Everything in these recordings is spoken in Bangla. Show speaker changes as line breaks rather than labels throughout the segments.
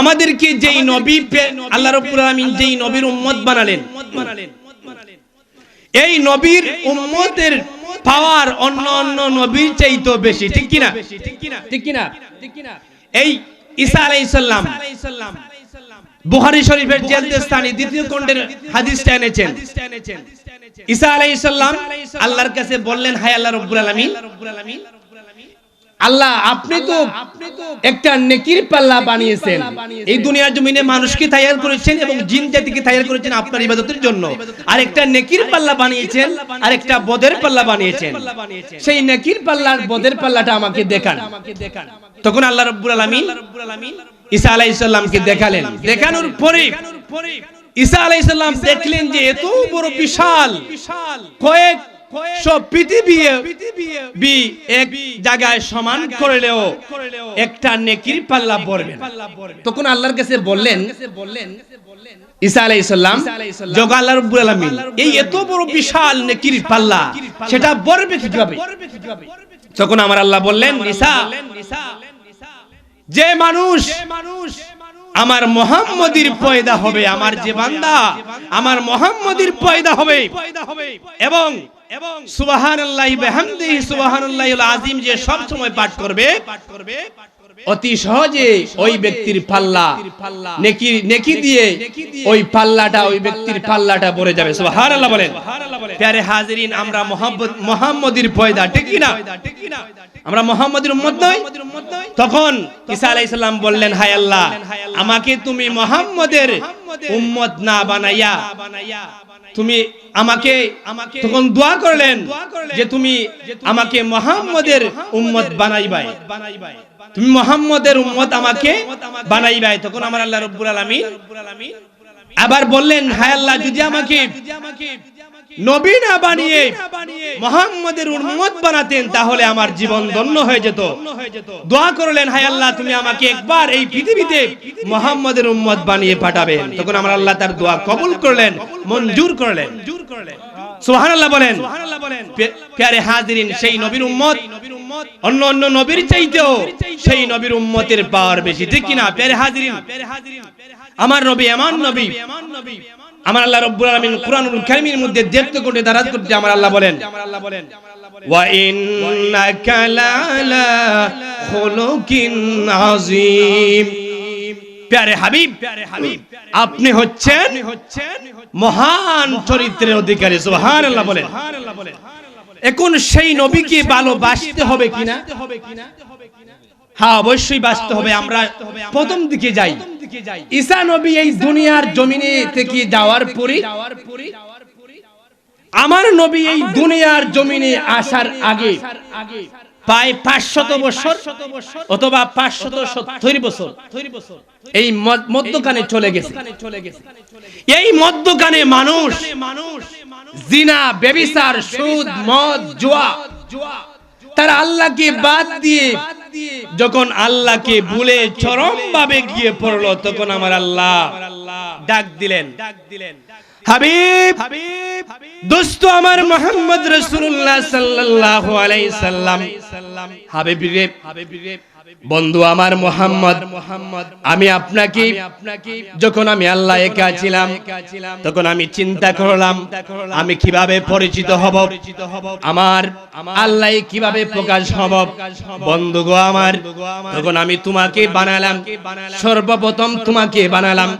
আমাদেরকে যেই নবী আল্লাহ রাব্বুল আলামিন যেই নবীর উম্মত বানালেন। এই নবীর উম্মতের পাওয়ার অন্য অন্য নবীর চাইতো বেশি, ঠিক কিনা? ঠিক কিনা? এই ঈসা আলাইহিস সালাম বুখারী শরীফের জেলদেস্তানি দ্বিতীয় খণ্ডের হাদিসটা এনেছেন। ঈসা আলাইহিস সালাম আল্লাহর কাছে বললেন, হায় আল্লাহ রাব্বুল আলামিন আল্লাহ আপনি তো একটা নেকির পাল্লা বানিয়েছেন। এই দুনিয়ার জমিনে মানুষকে তৈরি করেছেন এবং জিন জাতিকে তৈরি করেছেন আপনার ইবাদতের জন্য? আর একটা নেকির পাল্লা বানিয়েছেন আর একটা বদের পাল্লা বানিয়েছেন। সেই নেকির পাল্লার বদের পাল্লাটা আমাকে দেখান। তখন আল্লাহ রাব্বুল আলামিন ঈসা আলাইহিস সালামকে দেখালেন। দেখানোর পরে ঈসা আলাইহিস সালাম দেখলেন যে এত বড় বিশাল কয়েক সব পৃথিবী বি এক জায়গায় সমান করলেও একটা নেকির পাল্লা পড়বেন তখন আল্লাহর কাছে বললেন ঈসা আলাইহিস সালাম যোগ আল্লাহ রাব্বুল আলামিন এই এত বড় বিশাল নেকির পাল্লা সেটা পড়বে কীভাবে? তখন আমার আল্লাহ বললেন ঈসা যে মানুষ আমার মোহাম্মদীর পয়দা হবে আমার যে বান্দা আমার মোহাম্মদীর পয়দা হবে। এবং এবং সুবহানাল্লাহি বিহামদিহি সুবহানাল্লাহিল আযীম যে সব সময় পাঠ করবে অতি সহজে ওই ব্যক্তির পাল্লা নেকি নেকি দিয়ে ওই পাল্লাটা ওই ব্যক্তির পাল্লাটা ভরে যাবে। সুবহানাল্লাহ বলেন। প্যারে হাজিরিন আমরা মোহাম্মদ মোহাম্মদীর পয়দা ঠিক কি না? আমরা মোহাম্মদের উম্মত নই। তখন ঈসা আলাইহিস সালাম বললেন হায় আল্লাহ আমাকে তুমি মোহাম্মদের উম্মত না বানাইয়া। তুমি আমাকে তখন দোয়া করলেন যে তুমি আমাকে মোহাম্মদের উম্মত বানাইবাই। তুমি মোহাম্মদের উম্মত আমাকে বানাইবাই। তখন আমার আল্লাহ রব্বুল আলামিন আবার বললেন, হায় আল্লাহ, যদি আমাকে নবী না বানিয়ে মোহাম্মদের উম্মত বানাতেন, তাহলে আমার জীবন ধন্য হয়ে যেত। দোয়া করলেন, হায় আল্লাহ, তুমি আমাকে একবার এই পৃথিবীতে মোহাম্মদের উম্মত বানিয়ে পাঠাবেন। তখন আমার আল্লাহ তার দোয়া কবুল করলেন, মঞ্জুর করলেন। সুবহানাল্লাহ বলেন। প্যারে হাজিরিন সেই নবীর উম্মত। অন্য অন্য নবীর চাইতেও সেই নবীর উম্মতের পাওয়ার বেশি। ঠিক কিনা? প্যারে হাজিরিন। আমার নবী এমন নবী। আমার আল্লাহ রব্বুল আলামিন কুরআনুল কারীমের মধ্যে দেখতে কোটে দারাজ করতে আমার আল্লাহ বলেন। ওয়া ইন্নাকা লালা খুলুকিন আযীম। প্যারে হাবিব আপনি হচ্ছেন মহান চরিত্রের অধিকারী, সুবহানাল্লাহ বলেন। এখন সেই নবীকে ভালোবাসতে হবে কিনা? হ্যাঁ অবশ্যই বাঁচতে হবে। আমরা প্রথম দিকে যাই। ঈসা নবী এই দুনিয়ার জমিনে থেকে যাওয়ার পরে আমার নবী এই দুনিয়ার জমিনে আসার আগে প্রায় পাঁচশত বছর অথবা পাঁচশত সত্তর বছর এই মধ্যখানে চলে গেছে। এই মধ্যখানে মানুষ জিনা বেবিসার সুদ মদ জুয়া তারা আল্লাহকে বাদ দিয়ে যখন আল্লাহকে ভুলে চরম ভাবে গিয়ে পড়ল তখন আমার আল্লাহ ডাক দিলেন। ডাক দিলেন। হাবিব দোস্ত আমার মোহাম্মদ রাসূলুল্লাহ সাল্লাল্লাহু আলাইহি সাল্লাম। হাবিব রে বন্ধু আমার মোহাম্মদ মোহাম্মদ আমি আপনাকে যখন আমি আল্লাহ একা ছিলাম তখন আমি চিন্তা করলাম আমি কীভাবে পরিচিত হব আমার আল্লাহ কীভাবে প্রকাশ হব। বন্ধু গো আমার তখন আমি তোমাকে বানালাম সর্বপ্রথম তোমাকে বানালাম।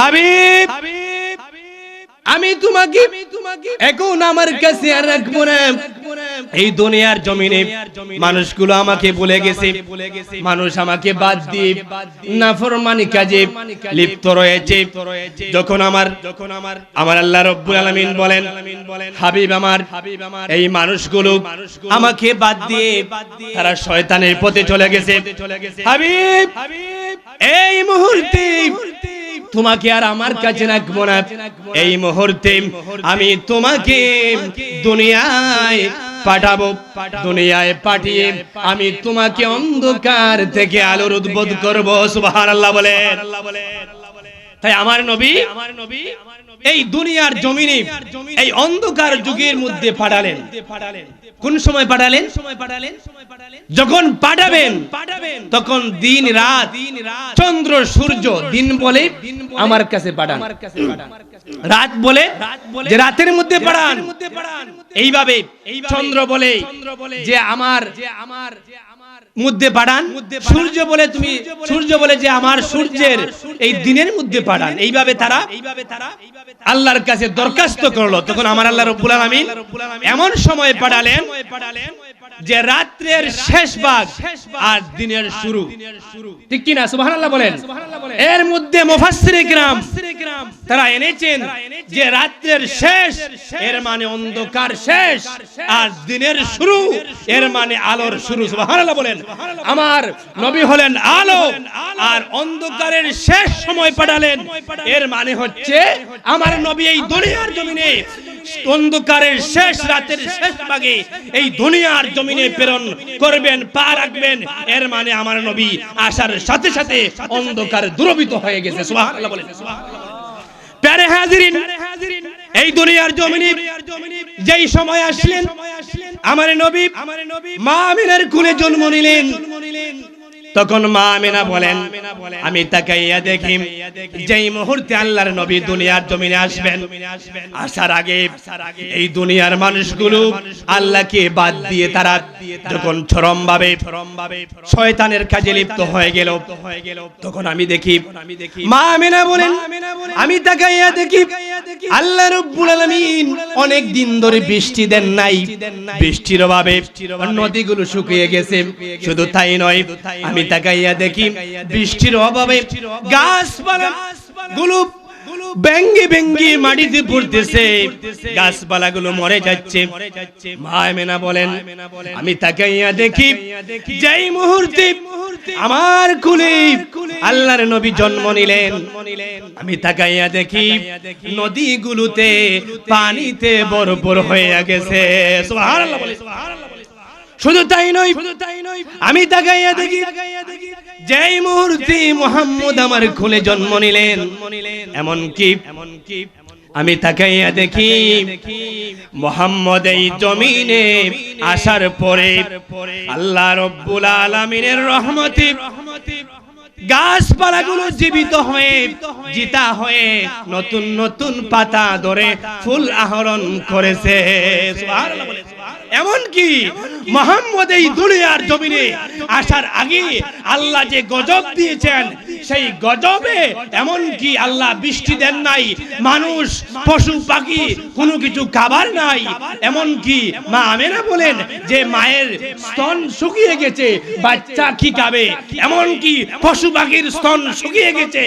হাবিব! আমি তোমাকে এখন আমার কাছে আর রাখব না। এই দুনিয়ার জমিনে মানুষগুলো আমাকে বলে গেছে। মানুষ আমাকে বাদ দিয়ে নাফরমানি কাজে লিপ্ত রয়েছে। যখন আমার যখন আমার আমার আল্লাহ রব্বুল আলামিন বলেন, হাবিব আমার, এই মানুষগুলো আমাকে বাদ দিয়ে তারা শয়তানের পথে চলে গেছে। হাবিব, এই মুহূর্তে তোমাকে আর আমার কাছে রাখব না। এই মুহূর্তে আমি তোমাকে দুনিয়ায় পাঠাবো। দুনিয়ায় পাঠিয়ে আমি তোমাকে অন্ধকার থেকে আলোর উদ্বোধ করব। সুবাহ আল্লাহ বলেন। তাই আমার নবী আমার নবী এই দুনিয়ার জমিনে এই অন্ধকার যুগের মধ্যে পাঠালেন। কোন সময় পাঠালেন? সময় পাঠালেন? যখন পাঠাবেন পাঠাবেন তখন দিন রাত চন্দ্র সূর্য দিন বলে আমার কাছে পাঠান। রাত বলে যে রাতের মধ্যে পাঠান। এইভাবে চন্দ্র বলে যে আমার যে আমার মধ্যে পাঠান সূর্য বলে তুমি সূর্য বলে যে আমার সূর্যের এই দিনের মধ্যে পাঠান এইভাবে তারা এইভাবে তারা আল্লাহর কাছে দরখাস্ত করল। তখন আমার আল্লাহ রব্বুল আলামিন এমন সময় পাঠালেন। যে রাত্রের শেষ ভাগ আর দিনের শুরু। ঠিক কি না সুবহানাল্লাহ বলেন। এর মধ্যে মুফাসসিরে কিরাম তারা এনেছেন যে রাত্রের শেষ এর মানে অন্ধকার শেষ আর দিনের শুরু এর মানে আলোর শুরু। সুবহানাল্লাহ বলেন। আমার নবী হলেন আলো আর অন্ধকারের শেষ সময় পাঠালেন। এর মানে হচ্ছে আমার নবী এই দুনিয়ার জমিনে অন্ধকারের শেষ রাতের শেষ ভাগে এই দুনিয়ার জমিনে প্রেরণ করবেন, পা রাখবেন। এর মানে আমার নবী আসার সাথে সাথে অন্ধকার দূরবিত হয়ে গেছে। এই দুনিয়ার জমিনে যেই সময় আসলেন আমার নবী আমার নবী মা আমিনার কুলে জন্ম নিলেন। তখন মা আমিনা বলেন আমি তাকাইয়া দেখি যেই মুহূর্তে আল্লাহর নবী দুনিয়ার জমিনে আসবেন আসার আগে এই দুনিয়ার মানুষগুলো আল্লাহকে বাদ দিয়ে তারা যখন চরম ভাবে শয়তানের কাজে লিপ্ত হয়ে গেল তখন আমি দেখি মা আমিনা বলেন আমি তাকাইয়া দেখি আল্লাহ রব্বুল আলামিন অনেক দিন ধরে বৃষ্টি দেন নাই বৃষ্টির অভাবে নদীগুলো শুকিয়ে গেছে শুধু তাই নয় আমি তাকাইয়া দেখি বৃষ্টির অভাবে গাছপালা গুলো ব্যঙ্গে ব্যঙ্গে মাটিতে পড়তেছে। গাছপালা গুলো মরে যাচ্ছে। মা মেনা বলেন আমি তাকাইয়া দেখি যেই মুহূর্তে আমার কুলে আল্লাহর নবী জন্ম নিলেন। আমি তাকাইয়া দেখি নদীগুলোতে পানিতে বরফর হয়ে গেছে। সুবহানাল্লাহ বলে সুবহানাল্লাহ শুধু তাই নয় নয়। আমি তাকাইয়া দেখি যেই মুহূর্তে মোহাম্মদ আমার খুলে জন্ম নিলেন এমন কি এমন কি? আমি তাকাইয়া দেখি মোহাম্মদ এই জমিনে আসার পরে আল্লাহ রব্বুল আলামিনের রহমতে গাছপালাগুলো জীবিত হয়ে জিতা হয়ে নতুন নতুন পাতা ধরে ফুল আহরণ করেছে। সুবহানাল্লাহ বলে, এমন কি মোহাম্মদ এই দুনিয়ার জমিনে আসার আগে আল্লাহ যে গজব দিয়েছেন সেই গজবে এমনকি আল্লাহ বৃষ্টি দেন নাই মানুষ পশু পাখি কোনো কিছু খাবার নাই। এমন কি মা আমেরা বলেন যে মায়ের স্তন শুকিয়ে গেছে বাচ্চা কি খাবে? এমন কি পশু পাখির স্তন শুকিয়ে গেছে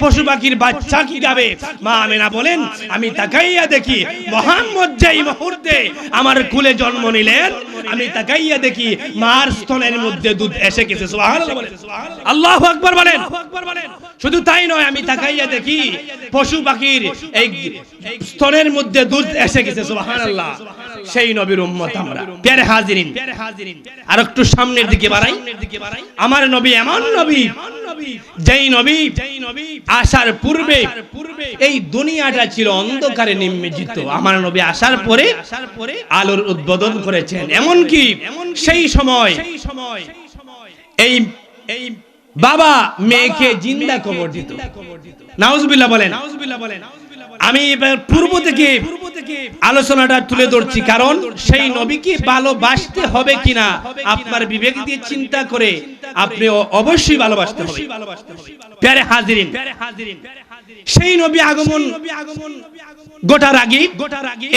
পশু পাখির বাচ্চা কি খাবে? মা আমেনা বলেন আমি তাকাইয়া দেখি মোহাম্মদ যেই মুহূর্তে আমার কুলে জন্ম নিলেন। আমি তাকাইয়া দেখি মার স্তনের মধ্যে দুধ এসে গেছে। আল্লাহু আকবার বলেন। শুধু তাই নয়, আমি তাকাইয়া দেখি পশু পাখির এই স্তনের মধ্যে দুধ এসে গেছে। সুবহানাল্লাহ। সেই নবীর উম্মত আমরা। প্যারে হাজিরিন। আর একটু সামনের দিকে বাড়াই। আমার নবী এমন নবী, যেই নবী আসার পূর্বে এই দুনিয়াটা ছিল অন্ধকারে নিমজ্জিত আমার নবী আসার পরে আলোর উদ্বোধন করেছেন। এমন কি সেই সময় এই এই বাবা মেয়েকে জিন্দা কবর দিত। নাউজুবিল্লাহ বলেন। নাউজুবিল্লাহ বলেন আমি পূর্ব থেকে আলোচনাটা তুলে ধরছি। কারণ সেই নবীকে ভালোবাসতে হবে কিনা আপনার বিবেক দিয়ে চিন্তা করে আপনি অবশ্যই ভালোবাসতে হবে। প্যারে হাজিরিন। সেই নবী আগমন গোটার আগে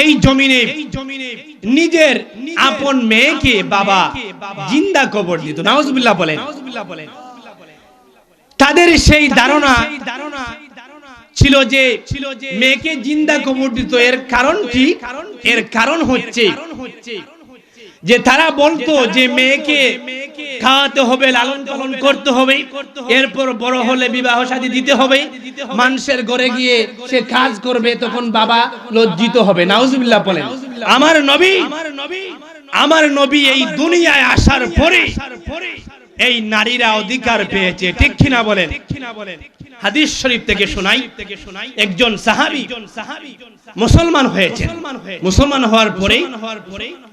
এই জমিনে নিজের আপন মেয়েকে বাবা জিন্দা কবর দিত। নাউজুবিল্লাহ বলেন। তাদের সেই ধারণা ছিল যে মেয়েকে জিন্দা কবর দিত। এর কারণ কি? এর কারণ হচ্ছে যে তারা বলতো যে মেয়েকে খাওয়াতে হবে লালন পালন করতে হবে। এরপর বড় হলে বিবাহ সাথী দিতে হবে। মানুষের ঘরে গিয়ে সে কাজ করবে তখন বাবা লজ্জিত হবে। নাউজুবিল্লাহ বলেন। আমার নবী আমার নবী এই দুনিয়ায় আসার পরে এই নারীরা অধিকার পেয়েছে। ঠিক কিনা বলেন? হাদিস শরীফ থেকে শোনাই। একজন সাহাবি মুসলমান হয়েছে মুসলমান হওয়ার পরে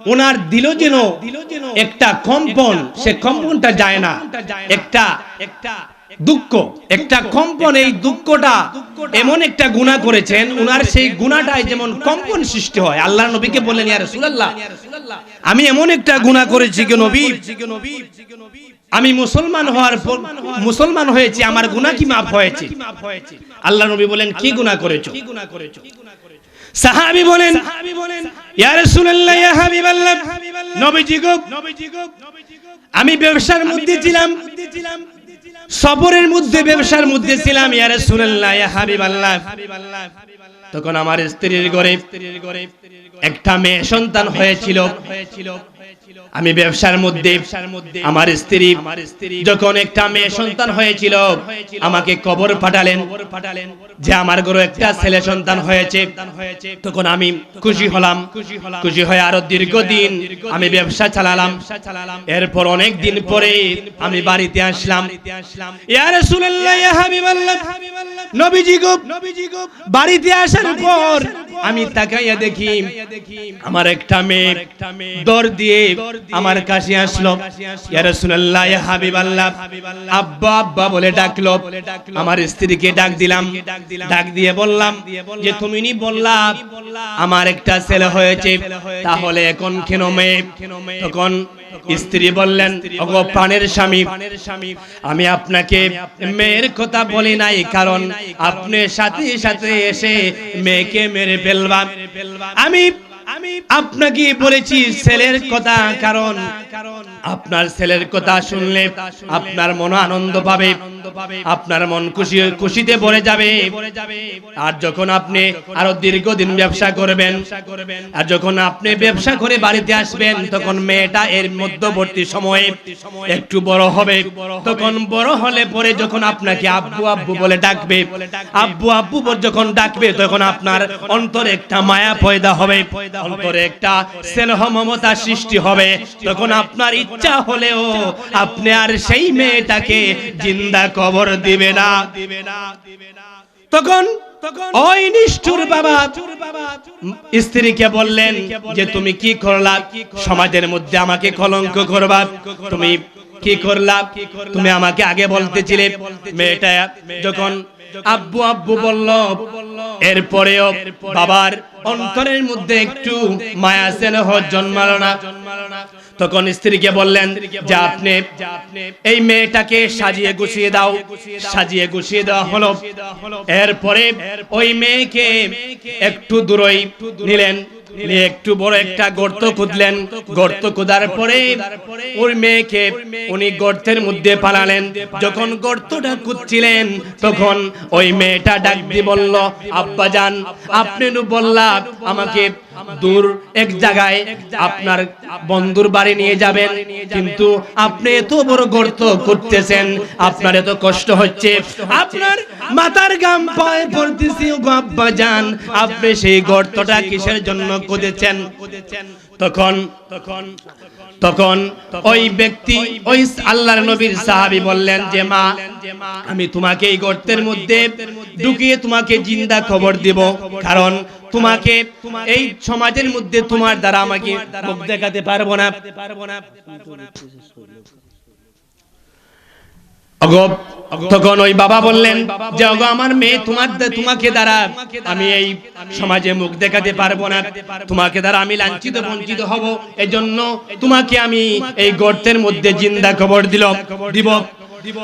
ওনার দিল যেন একটা কম্পন সে কম্পনটা যায় না। একটা একটা দুঃখ। একটা কম্পন এই দুঃখটা এমন একটা গুণা করেছেন উনার সেই গুণাটাই যেমন কম্পন সৃষ্টি হয়। আল্লাহ নবীকে বললেন ইয়া রাসূলুল্লাহ আমি এমন একটা গুণা করেছি গো নবী আমি মুসলমান হওয়ার পর মুসলমান হয়েছি আমার গুনাহ কি মাফ হয়েছে? আল্লাহ নবী বলেন কি গুনাহ করেছ? সাহাবী বলেন ইয়া রাসূলুল্লাহ ইয়া হাবিবাল্লাহ নবীজি গো আমি ব্যবসার মধ্যে ছিলাম সফরের মধ্যে, ব্যবসার মধ্যে ছিলাম ইয়ারে রাসূলুল্লাহ হাবিব আল্লাহ তখন আমার স্ত্রীর ঘরে একটা মেয়ে সন্তান হয়েছিল হয়েছিল। আমি ব্যবসার মধ্যে, আমার স্ত্রী যখন একটা মেয়ে সন্তান হয়েছিল, আমাকে কবর পাঠালেন যে আমার ঘরে একটা ছেলে সন্তান হয়েছে। তখন আমি খুশি হলাম। খুশি হয়ে আরও দীর্ঘদিন আমি ব্যবসা চালালাম। এরপর অনেক দিন পরে আমি বাড়িতে আসলাম। বাড়িতে আসার পর আমি তাকাইয়া দেখি আমার একটা মেয়ে দর দিয়ে আমার কাছে আসলো। ইয়া রাসূলুল্লাহ ইয়া হাবিবাল্লাহ। আব্বা আব্বা বলে ডাকলো। আমার স্ত্রীকে ডাক দিলাম। ডাক দিয়ে বললাম যে তুমি নি বললা আমার একটা ছেলে হয়েছে। তাহলে এখন কেন মেয়ে? তখন স্ত্রী বললেন ওগো প্রাণের স্বামী আমি আপনাকে মেয়ের কথা বলি নাই কারণ আপনি সাথে সাথে এসে মেয়েকে মেরে ফেলবা। আমি আমি আপনাকে বলেছি ছেলের কথা কারণ কারণ আপনার ছেলের কথা শুনলে আপনার মন আনন্দ পাবে। আপনার মন খুশি, খুশিতে ভরে যাবে। আর যখন আপনি আরও দীর্ঘদিন ব্যবসা করবেন, আর যখন আপনি ব্যবসা করে বাড়িতে আসবেন, তখন মেয়েটা এর মধ্যবর্তী সময়ে একটু বড় হবে। তখন বড় হলে পরে যখন আপনাকে আব্বু আব্বু বলে ডাকবে, আব্বু আব্বু যখন ডাকবে, তখন আপনার অন্তরে একটা মায়া পয়দা হবে। অন্তরে একটা স্নেহ মমতা সৃষ্টি হবে। তখন আপনার ইচ্ছা হলেও আপনি আর সেই মেয়েটাকে জিন্দা কবর দিবে না। তখন ওই নিষ্ঠুর বাবা স্ত্রীকে বললেন যে, তুমি কি করলা? সমাজের মধ্যে আমাকে কলঙ্ক করবা? তুমি কি করলা? তুমি আমাকে আগে বলতেছিলে, মেয়েটা যখন আব্বু আব্বু বলল, এরপরেও বাবার অন্তরের মধ্যে একটু মায়া স্নেহ জন্মালো না। তখন স্ত্রীকে বললেন, যে আপনি এই মেয়েটাকে সাজিয়ে গুছিয়ে দাও। সাজিয়ে গুছিয়ে দেওয়া হলো। এরপরে ওই মেয়েকে একটু দূরই নিলেন একটু বড় একটা গর্ত খুদলেন গর্ত খোদার পরে ওর মেয়েকে উনি গর্তের মধ্যে পালালেন। যখন গর্তটা খুঁজছিলেন, তখন ওই মেয়েটা ডাক দিয়ে বলল আব্বা যান আপনি বললা আমাকে দূর, এক জায়গায় আপনার বন্ধুর বাড়ি নিয়ে যাবেন। কিন্তু আপনি এত বড় গর্ত করতেছেন, আপনার এত কষ্ট হচ্ছে। আপনার মাথার গাম পায়ে পড়তেছি আব্বা যান আপনি সেই গর্তটা কিসের জন্য খুঁজেছেন? তখন তখন তখন ওই ব্যক্তি, ওই আল্লাহর নবীর সাহাবী বললেন যে, মা, আমি তোমাকে এই গর্তের মধ্যে ঢুকিয়ে তোমাকে জিন্দা খবর দিব। কারণ তোমাকে এই সমাজের মধ্যে তোমার দ্বারা আমাকে মুখ দেখাতে পারব না। অগো তখন ওই বাবা বললেন যে অগো আমার মেয়ে তোমার তোমাকে দ্বারা আমি এই সমাজে মুখ দেখাতে পারব না। তোমাকে দ্বারা আমি লাঞ্ছিত বঞ্চিত হব। এজন্য তোমাকে আমি এই গর্তের মধ্যে জিন্দা খবর দিল দিব।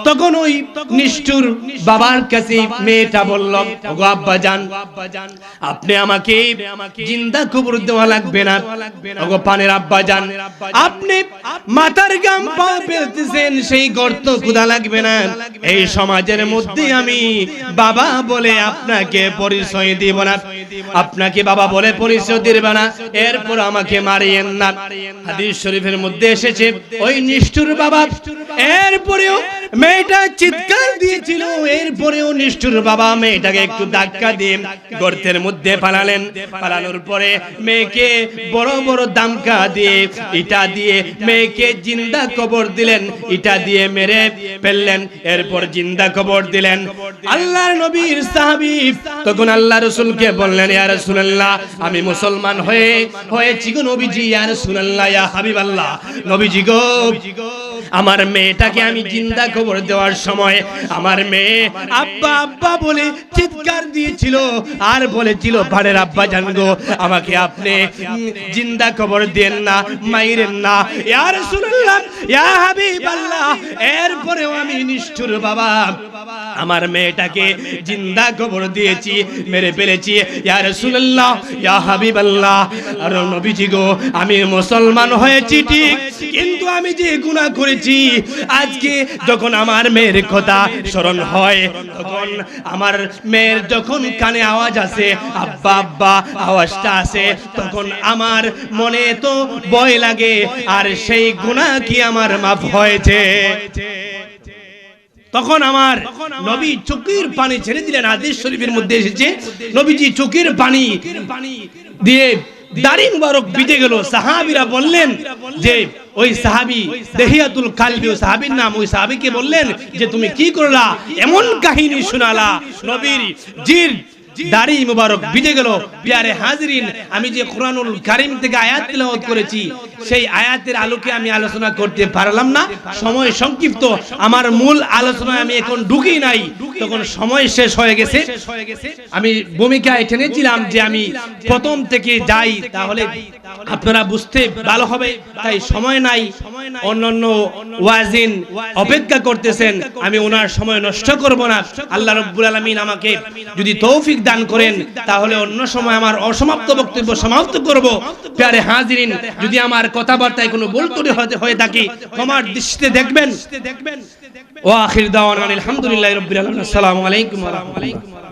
তখন ওই নিষ্ঠুর বাবার কাছে মেয়েটা বলল ওগো আব্বা জান আপনি আমাকে জিন্দা খবর দেওয়া লাগবে না। ওগো পানের আব্বা জান আপনি মাথার গাম পা ফেলতেছেন সেই গর্ত কুদা লাগবে না। এই সমাজের মধ্যে আমি বাবা বলে আপনাকে পরিচয় দিব না। আপনাকে বাবা বলে পরিচয় দিব না। এরপর আমাকে মারিয়েন না। হাদিস শরীফের মধ্যে এসেছে ওই নিষ্ঠুর বাবা। এরপরেও মেয়েটা চিৎকার দিয়েছিল, এরপরেও নিষ্ঠুর বাবা মেয়েটাকে একটু ধাক্কা দিয়ে গর্তের মধ্যে পালালেন পালানোর পরে মেয়েকে বড় বড় দামকা দিয়ে, ইটা দিয়ে মেয়েকে জিন্দা কবর দিলেন, ইটা দিয়ে মেরে ফেললেন, এরপর জিন্দা কবর দিলেন। আল্লাহর নবীর সাহাবী তখন আল্লাহ রসুলকে বললেন, ইয়া রাসূলুল্লাহ, আমি মুসলমান হয়ে, হয়েছি গো নবীজি, ইয়া রাসূলুল্লাহ, ইয়া হাবিবাল্লাহ। নবীজি গো আমার মেয়েটাকে আমি জিন্দা কবর দেওয়ার সময় আমার মেয়ে আব্বা আব্বা বলে চিৎকার দিয়েছিল আর বলেছিল ভাড়ের আব্বা জানগো আমাকে আপনি জিন্দা কবর দেন না, মাইরেন না। ইয়া রাসূলুল্লাহ, ইয়া হাবিবাল্লাহ, এরপরেও আমি নিষ্ঠুর বাবা। আমার মেয়েটাকে জিন্দা কবর দিয়েছি, মেরে ফেলেছি। ইয়া রাসূলুল্লাহ, ইয়া হাবিবাল্লাহ, আর নবীজি গো, আমি মুসলমান হয়েছি ঠিক, কিন্তু আমি যে গুনাহ করেছি আজকে যখন আমার মেয়ের কথা স্মরণ হয়, তখন আমার মেয়ের যখন কানে আওয়াজ আসে, আব্বা আব্বা, আওয়াজটা আসে, তখন আমার মনে তো ভয় লাগে, আর সেই গুণা কি আমার মাফ হয়েছে? তখন আমার নবী চোখের পানি ছেড়ে দিলেন আদেশ শরীফের মধ্যে এসেছে, নবীজি চোখের পানি দিয়ে দাড়ি মুবারক বিজে গেল। সাহাবিরা বললেন যে ওই সাহাবি দেহিয়াতুল কালবি ও সাহাবীর নাম। ওই সাহাবীকে বললেন যে তুমি কি করলা? এমন কাহিনী শোনালা। নবীর জির দাড়ি মুবারক ভিজে গেল। পিয়ারে হাজরিন, আমি যে কোরআনুল কারিম থেকে আয়াত তেলাওয়াত করেছি, সেই আয়াতের আলোকে আমি আলোচনা করতে পারলাম না। সময় সংক্ষিপ্ত। আমার মূল আলোচনায় আমি এখন ঢুকি নাই। তখন সময় শেষ হয়ে গেছে। আমি ভূমিকায় টেনেছিলাম যে আমি প্রথম থেকে যাই, তাহলে আপনারা বুঝতে ভালো হবে, তাই সময় নাই। অন্যান্য ওয়াজিন অপেক্ষা করতেছেন, আমি ওনার সময় নষ্ট করব না। আল্লাহ রব্বুল আলামিন আমাকে যদি তৌফিক দান করেন, তাহলে অন্য সময় আমার অসমাপ্ত বক্তব্য সমাপ্ত করব। প্যারে হাজিরিন, যদি আমার কথাবার্তায় কোনো ভুল ত্রুটি হয়ে থাকে, ক্ষমার দৃষ্টিতে দেখবেন। দেখবেন ও আখির দাওয়ান আলহামদুলিল্লাহ রব্বিল আলামিন। আসসালামু আলাইকুম রাহমাতুল্লাহ।